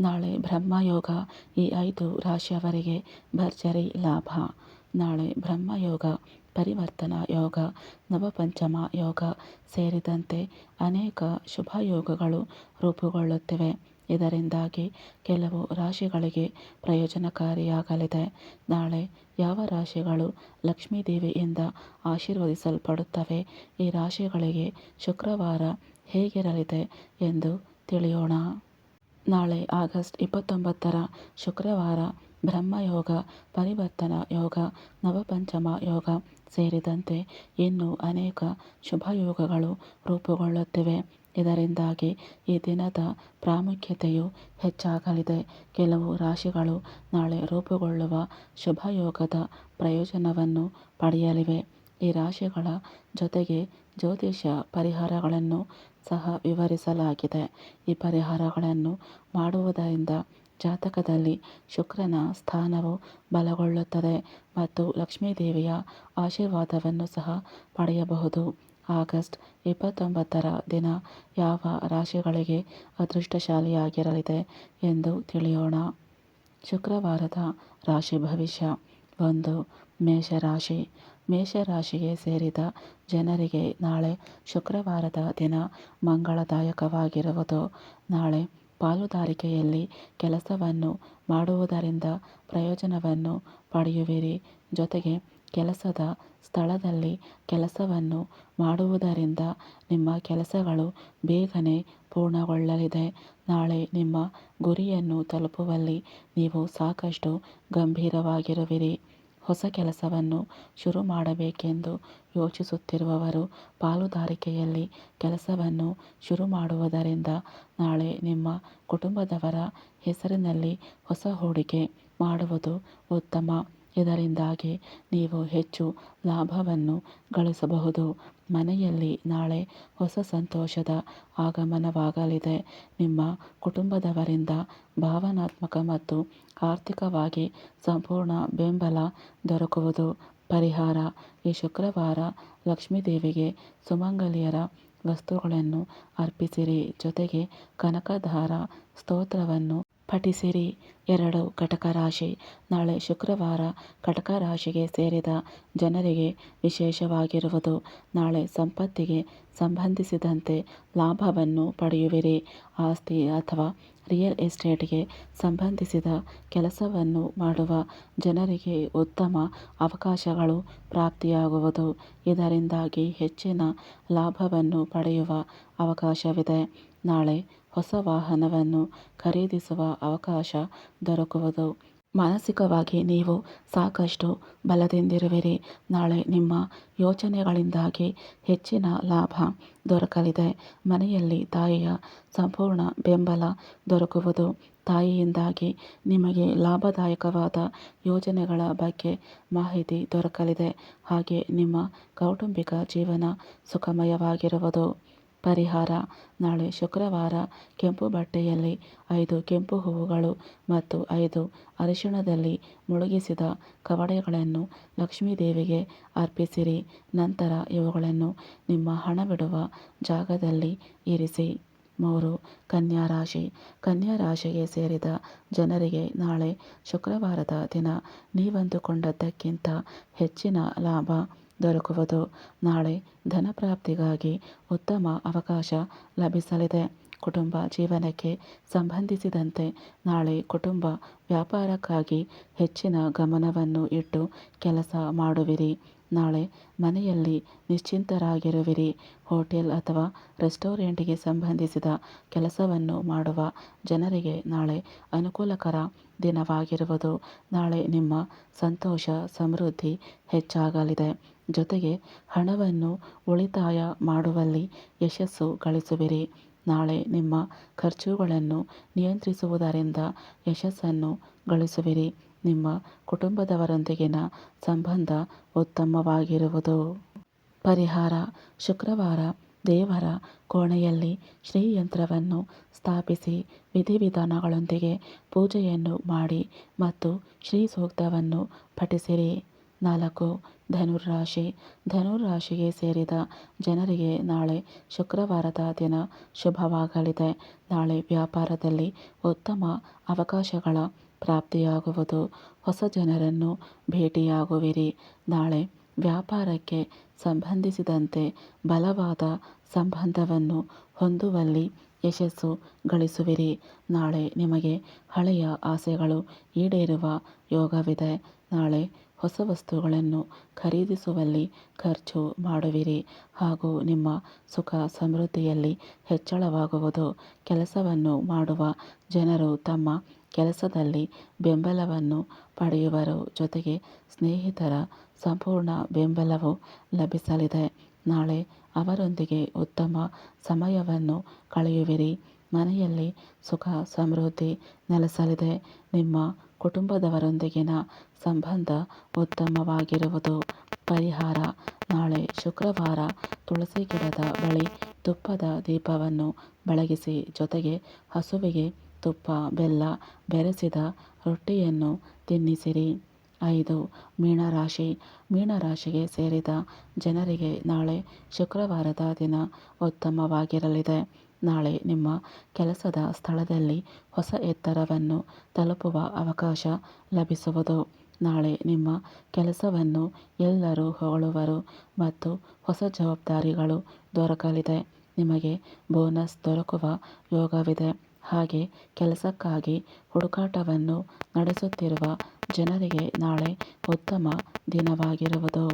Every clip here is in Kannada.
ನಾಳೆ ಬ್ರಹ್ಮಯೋಗ ಈ ಐದು ರಾಶಿಯವರಿಗೆ ಭರ್ಜರಿ ಲಾಭ. ನಾಳೆ ಬ್ರಹ್ಮಯೋಗ, ಪರಿವರ್ತನಾ ಯೋಗ, ನವಪಂಚಮ ಯೋಗ ಸೇರಿದಂತೆ ಅನೇಕ ಶುಭ ಯೋಗಗಳು ರೂಪುಗೊಳ್ಳುತ್ತಿವೆ. ಇದರಿಂದಾಗಿ ಕೆಲವು ರಾಶಿಗಳಿಗೆ ಪ್ರಯೋಜನಕಾರಿಯಾಗಲಿದೆ. ನಾಳೆ ಯಾವ ರಾಶಿಗಳು ಲಕ್ಷ್ಮೀದೇವಿಯಿಂದ ಆಶೀರ್ವದಿಸಲ್ಪಡುತ್ತವೆ, ಈ ರಾಶಿಗಳಿಗೆ ಶುಕ್ರವಾರ ಹೇಗಿರಲಿದೆ ಎಂದು ತಿಳಿಯೋಣ. ನಾಳೆ ಆಗಸ್ಟ್ ಇಪ್ಪತ್ತೊಂಬತ್ತರ ಶುಕ್ರವಾರ ಬ್ರಹ್ಮಯೋಗ, ಪರಿವರ್ತನಾ ಯೋಗ, ನವಪಂಚಮ ಯೋಗ ಸೇರಿದಂತೆ ಇನ್ನೂ ಅನೇಕ ಶುಭಯೋಗಗಳು ರೂಪುಗೊಳ್ಳುತ್ತಿವೆ. ಇದರಿಂದಾಗಿ ಈ ದಿನದ ಪ್ರಾಮುಖ್ಯತೆಯು ಹೆಚ್ಚಾಗಲಿದೆ. ಕೆಲವು ರಾಶಿಗಳು ನಾಳೆ ರೂಪುಗೊಳ್ಳುವ ಶುಭಯೋಗದ ಪ್ರಯೋಜನವನ್ನು ಪಡೆಯಲಿವೆ. ಈ ರಾಶಿಗಳ ಜೊತೆಗೆ ಜ್ಯೋತಿಷ್ಯ ಪರಿಹಾರಗಳನ್ನು ಸಹ ವಿವರಿಸಲಾಗಿದೆ. ಈ ಪರಿಹಾರಗಳನ್ನು ಮಾಡುವುದರಿಂದ ಜಾತಕದಲ್ಲಿ ಶುಕ್ರನ ಸ್ಥಾನವು ಬಲಗೊಳ್ಳುತ್ತದೆ ಮತ್ತು ಲಕ್ಷ್ಮೀದೇವಿಯ ಆಶೀರ್ವಾದವನ್ನು ಸಹ ಪಡೆಯಬಹುದು. ಆಗಸ್ಟ್ ಇಪ್ಪತ್ತೊಂಬತ್ತರ ದಿನ ಯಾವ ರಾಶಿಗಳಿಗೆ ಅದೃಷ್ಟಶಾಲಿಯಾಗಿರಲಿದೆ ಎಂದು ತಿಳಿಯೋಣ. ಶುಕ್ರವಾರದ ರಾಶಿ ಭವಿಷ್ಯ ಒಂದು ಮೇಷರಾಶಿ. ಮೇಷರಾಶಿಗೆ ಸೇರಿದ ಜನರಿಗೆ ನಾಳೆ ಶುಕ್ರವಾರದ ದಿನ ಮಂಗಳದಾಯಕವಾಗಿರುವುದು. ನಾಳೆ ಪಾಲುದಾರಿಕೆಯಲ್ಲಿ ಕೆಲಸವನ್ನು ಮಾಡುವುದರಿಂದ ಪ್ರಯೋಜನವನ್ನು ಪಡೆಯುವಿರಿ. ಜೊತೆಗೆ ಕೆಲಸದ ಸ್ಥಳದಲ್ಲಿ ಕೆಲಸವನ್ನು ಮಾಡುವುದರಿಂದ ನಿಮ್ಮ ಕೆಲಸಗಳು ಬೇಗನೆ ಪೂರ್ಣಗೊಳ್ಳಲಿದೆ. ನಾಳೆ ನಿಮ್ಮ ಗುರಿಯನ್ನು ತಲುಪುವಲ್ಲಿ ನೀವು ಸಾಕಷ್ಟು ಗಂಭೀರವಾಗಿರುವಿರಿ. ಹೊಸ ಕೆಲಸವನ್ನು ಶುರು ಮಾಡಬೇಕೆಂದು ಯೋಚಿಸುತ್ತಿರುವವರು ಪಾಲುದಾರಿಕೆಯಲ್ಲಿ ಕೆಲಸವನ್ನು ಶುರು ಮಾಡುವುದರಿಂದ ನಾಳೆ ನಿಮ್ಮ ಕುಟುಂಬದವರ ಹೆಸರಿನಲ್ಲಿ ಹೊಸ ಹೂಡಿಕೆ ಮಾಡುವುದು ಉತ್ತಮ. ಇದರಿಂದಾಗಿ ನೀವು ಹೆಚ್ಚು ಲಾಭವನ್ನು ಗಳಿಸಬಹುದು. ಮನೆಯಲ್ಲಿ ನಾಳೆ ಹೊಸ ಸಂತೋಷದ ಆಗಮನವಾಗಲಿದೆ. ನಿಮ್ಮ ಕುಟುಂಬದವರಿಂದ ಭಾವನಾತ್ಮಕ ಮತ್ತು ಆರ್ಥಿಕವಾಗಿ ಸಂಪೂರ್ಣ ಬೆಂಬಲ ದೊರಕುವುದು ಪರಿಹಾರ. ಈ ಶುಕ್ರವಾರ ಲಕ್ಷ್ಮೀದೇವಿಗೆ ಸುಮಂಗಲಿಯರ ವಸ್ತುಗಳನ್ನು ಅರ್ಪಿಸಿರಿ. ಜೊತೆಗೆ ಕನಕಧಾರ ಸ್ತೋತ್ರವನ್ನು ಪಠಿಸಿರಿ ಎರಡು ಕಟಕ ರಾಶಿ. ನಾಳೆ ಶುಕ್ರವಾರ ಕಟಕ ರಾಶಿಗೆ ಸೇರಿದ ಜನರಿಗೆ ವಿಶೇಷವಾಗಿರುವುದು, ನಾಳೆ ಸಂಪತ್ತಿಗೆ ಸಂಬಂಧಿಸಿದಂತೆ ಲಾಭವನ್ನು ಪಡೆಯುವಿರಿ. ಆಸ್ತಿ ಅಥವಾ ರಿಯಲ್ ಎಸ್ಟೇಟ್ಗೆ ಸಂಬಂಧಿಸಿದ ಕೆಲಸವನ್ನು ಮಾಡುವ ಜನರಿಗೆ ಉತ್ತಮ ಅವಕಾಶಗಳು ಪ್ರಾಪ್ತಿಯಾಗುವುದು. ಇದರಿಂದಾಗಿ ಹೆಚ್ಚಿನ ಲಾಭವನ್ನು ಪಡೆಯುವ ಅವಕಾಶವಿದೆ. ನಾಳೆ ಹೊಸ ವಾಹನವನ್ನು ಖರೀದಿಸುವ ಅವಕಾಶ ದೊರಕುವುದು. ಮಾನಸಿಕವಾಗಿ ನೀವು ಸಾಕಷ್ಟು ಬಲದಿಂದಿರುವಿರಿ. ನಾಳೆ ನಿಮ್ಮ ಯೋಚನೆಗಳಿಂದಾಗಿ ಹೆಚ್ಚಿನ ಲಾಭ ದೊರಕಲಿದೆ. ಮನೆಯಲ್ಲಿ ತಾಯಿಯ ಸಂಪೂರ್ಣ ಬೆಂಬಲ ದೊರಕುವುದು. ತಾಯಿಯಿಂದಾಗಿ ನಿಮಗೆ ಲಾಭದಾಯಕವಾದ ಯೋಜನೆಗಳ ಬಗ್ಗೆ ಮಾಹಿತಿ ದೊರಕಲಿದೆ. ಹಾಗೆ ನಿಮ್ಮ ಕೌಟುಂಬಿಕ ಜೀವನ ಸುಖಮಯವಾಗಿರುವುದು. ಪರಿಹಾರ. ನಾಳೆ ಶುಕ್ರವಾರ ಕೆಂಪು ಬಟ್ಟೆಯಲ್ಲಿ ಐದು ಕೆಂಪು ಹೂವುಗಳು ಮತ್ತು ಐದು ಅರಿಶಿಣದಲ್ಲಿ ಮುಳುಗಿಸಿದ ಕವಡೆಗಳನ್ನು ಲಕ್ಷ್ಮೀದೇವಿಗೆ ಅರ್ಪಿಸಿರಿ. ನಂತರ ಇವುಗಳನ್ನು ನಿಮ್ಮ ಹಣವಿಡುವ ಜಾಗದಲ್ಲಿ ಇರಿಸಿ. ಮೂರು ಕನ್ಯಾ ರಾಶಿ ಕನ್ಯಾ ರಾಶಿಗೆ ಸೇರಿದ ಜನರಿಗೆ ನಾಳೆ ಶುಕ್ರವಾರದ ದಿನ ನೀವಂದುಕೊಂಡದ್ದಕ್ಕಿಂತ ಹೆಚ್ಚಿನ ಲಾಭ ದೊರಕುವುದು. ನಾಳೆ ಧನಪ್ರಾಪ್ತಿಗಾಗಿ ಉತ್ತಮ ಅವಕಾಶ ಲಭಿಸಲಿದೆ. ಕುಟುಂಬ ಜೀವನಕ್ಕೆ ಸಂಬಂಧಿಸಿದಂತೆ ನಾಳೆ ಕುಟುಂಬ ವ್ಯಾಪಾರಕ್ಕಾಗಿ ಹೆಚ್ಚಿನ ಗಮನವನ್ನು ಇಟ್ಟು ಕೆಲಸ ಮಾಡುವಿರಿ. ನಾಳೆ ಮನೆಯಲ್ಲಿ ನಿಶ್ಚಿಂತರಾಗಿರುವಿರಿ. ಹೋಟೆಲ್ ಅಥವಾ ರೆಸ್ಟೋರೆಂಟ್ಗೆ ಸಂಬಂಧಿಸಿದ ಕೆಲಸವನ್ನು ಮಾಡುವ ಜನರಿಗೆ ನಾಳೆ ಅನುಕೂಲಕರ ದಿನವಾಗಿರುವುದು. ನಾಳೆ ನಿಮ್ಮ ಸಂತೋಷ ಸಮೃದ್ಧಿ ಹೆಚ್ಚಾಗಲಿದೆ. ಜೊತೆಗೆ ಹಣವನ್ನು ಉಳಿತಾಯ ಮಾಡುವಲ್ಲಿ ಯಶಸ್ಸು ಗಳಿಸುವಿರಿ. ನಾಳೆ ನಿಮ್ಮ ಖರ್ಚುಗಳನ್ನು ನಿಯಂತ್ರಿಸುವುದರಿಂದ ಯಶಸ್ಸನ್ನು ಗಳಿಸುವಿರಿ. ನಿಮ್ಮ ಕುಟುಂಬದವರೊಂದಿಗಿನ ಸಂಬಂಧ ಉತ್ತಮವಾಗಿರುವುದು. ಪರಿಹಾರ. ಶುಕ್ರವಾರ ದೇವರ ಕೋಣೆಯಲ್ಲಿ ಶ್ರೀಯಂತ್ರವನ್ನು ಸ್ಥಾಪಿಸಿ ವಿಧಿವಿಧಾನಗಳೊಂದಿಗೆ ಪೂಜೆಯನ್ನು ಮಾಡಿ ಮತ್ತು ಶ್ರೀ ಸೂಕ್ತವನ್ನು ಪಠಿಸಿರಿ. ನಾಲ್ಕು. ಧನುರ್ರಾಶಿ. ಧನುರ್ರಾಶಿಗೆ ಸೇರಿದ ಜನರಿಗೆ ನಾಳೆ ಶುಕ್ರವಾರದ ದಿನ ಶುಭವಾಗಲಿದೆ. ನಾಳೆ ವ್ಯಾಪಾರದಲ್ಲಿ ಉತ್ತಮ ಅವಕಾಶಗಳ ಪ್ರಾಪ್ತಿಯಾಗುವುದು. ಹೊಸ ಜನರನ್ನು ಭೇಟಿಯಾಗುವಿರಿ. ನಾಳೆ ವ್ಯಾಪಾರಕ್ಕೆ ಸಂಬಂಧಿಸಿದಂತೆ ಬಲವಾದ ಸಂಬಂಧವನ್ನು ಹೊಂದುವಲ್ಲಿ ಯಶಸ್ಸು ಗಳಿಸುವಿರಿ. ನಾಳೆ ನಿಮಗೆ ಹಳೆಯ ಆಸೆಗಳು ಈಡೇರುವ ಯೋಗವಿದೆ. ನಾಳೆ ಹೊಸ ವಸ್ತುಗಳನ್ನು ಖರೀದಿಸುವಲ್ಲಿ ಖರ್ಚು ಮಾಡುವಿರಿ ಹಾಗೂ ನಿಮ್ಮ ಸುಖ ಸಮೃದ್ಧಿಯಲ್ಲಿ ಹೆಚ್ಚಳವಾಗುವುದು. ಕೆಲಸವನ್ನು ಮಾಡುವ ಜನರು ತಮ್ಮ ಕೆಲಸದಲ್ಲಿ ಬೆಂಬಲವನ್ನು ಪಡೆಯುವರು ಜೊತೆಗೆ ಸ್ನೇಹಿತರ ಸಂಪೂರ್ಣ ಬೆಂಬಲವು ಲಭಿಸಲಿದೆ. ನಾಳೆ ಅವರೊಂದಿಗೆ ಉತ್ತಮ ಸಮಯವನ್ನು ಕಳೆಯುವಿರಿ. ಮನೆಯಲ್ಲಿ ಸುಖ, ಸಮೃದ್ಧಿ ನೆಲೆಸಲಿದೆ. ನಿಮ್ಮ ಕುಟುಂಬದವರೊಂದಿಗಿನ ಸಂಬಂಧ ಉತ್ತಮವಾಗಿರುವುದು ಪರಿಹಾರ. ನಾಳೆ ಶುಕ್ರವಾರ ತುಳಸಿ ಗಿಡದ ಬಳಿ ತುಪ್ಪದ ದೀಪವನ್ನು ಬೆಳಗಿಸಿ, ಜೊತೆಗೆ ಹಸುವಿಗೆ ತುಪ್ಪ, ಬೆಲ್ಲ ಬೆರೆಸಿದ ರೊಟ್ಟಿಯನ್ನು ತಿನ್ನಿಸಿರಿ. ಐದು, ಮೀನರಾಶಿ. ಮೀನರಾಶಿಗೆ ಸೇರಿದ ಜನರಿಗೆ ನಾಳೆ ಶುಕ್ರವಾರದ ದಿನ ಉತ್ತಮವಾಗಿರಲಿದೆ. ನಾಳೆ ನಿಮ್ಮ ಕೆಲಸದ ಸ್ಥಳದಲ್ಲಿ ಹೊಸ ಎತ್ತರವನ್ನು ತಲುಪುವ ಅವಕಾಶ ಲಭಿಸುವುದು. ನಾಳೆ ನಿಮ್ಮ ಕೆಲಸವನ್ನು ಎಲ್ಲರೂ ಹೊಗಳುವರು ಮತ್ತು ಹೊಸ ಜವಾಬ್ದಾರಿಗಳು ದೊರಕಲಿದೆ. ನಿಮಗೆ ಬೋನಸ್ ದೊರಕುವ ಯೋಗವಿದೆ. ಹಾಗೆ ಕೆಲಸಕ್ಕಾಗಿ ಹುಡುಕಾಟವನ್ನು ನಡೆಸುತ್ತಿರುವ ಜನರಿಗೆ ನಾಳೆ ಉತ್ತಮ ದಿನವಾಗಿರುವುದು.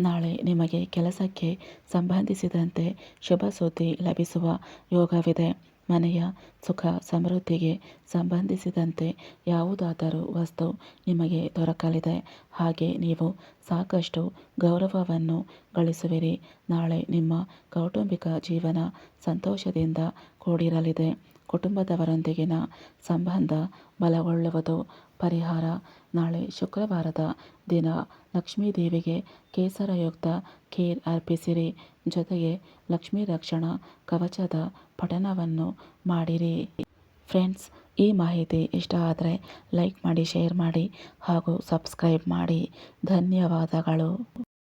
ನಾಳೆ ನಿಮಗೆ ಕೆಲಸಕ್ಕೆ ಸಂಬಂಧಿಸಿದಂತೆ ಶುಭ ಸುದ್ದಿ ಲಭಿಸುವ ಯೋಗವಿದೆ. ಮನೆಯ ಸುಖ ಸಮೃದ್ಧಿಗೆ ಸಂಬಂಧಿಸಿದಂತೆ ಯಾವುದಾದರೂ ವಸ್ತು ನಿಮಗೆ ದೊರಕಲಿದೆ. ಹಾಗೆ ನೀವು ಸಾಕಷ್ಟು ಗೌರವವನ್ನು ಗಳಿಸುವಿರಿ. ನಾಳೆ ನಿಮ್ಮ ಕೌಟುಂಬಿಕ ಜೀವನ ಸಂತೋಷದಿಂದ ಕೂಡಿರಲಿದೆ. ಕುಟುಂಬದವರೊಂದಿಗಿನ ಸಂಬಂಧ ಬಲಗೊಳ್ಳುವುದು. ಪರಿಹಾರ. ನಾಳೆ ಶುಕ್ರವಾರದ ದಿನ ಲಕ್ಷ್ಮೀದೇವಿಗೆ ಕೇಸರಯುಕ್ತ ಖೀರ್ ಅರ್ಪಿಸಿರಿ. ಜೊತೆಗೆ ಲಕ್ಷ್ಮೀ ರಕ್ಷಣಾ ಕವಚದ ಪಠಣವನ್ನು ಮಾಡಿರಿ. ಫ್ರೆಂಡ್ಸ್, ಈ ಮಾಹಿತಿ ಇಷ್ಟ ಆದರೆ ಲೈಕ್ ಮಾಡಿ, ಶೇರ್ ಮಾಡಿ ಹಾಗೂ ಸಬ್ಸ್ಕ್ರೈಬ್ ಮಾಡಿ. ಧನ್ಯವಾದಗಳು.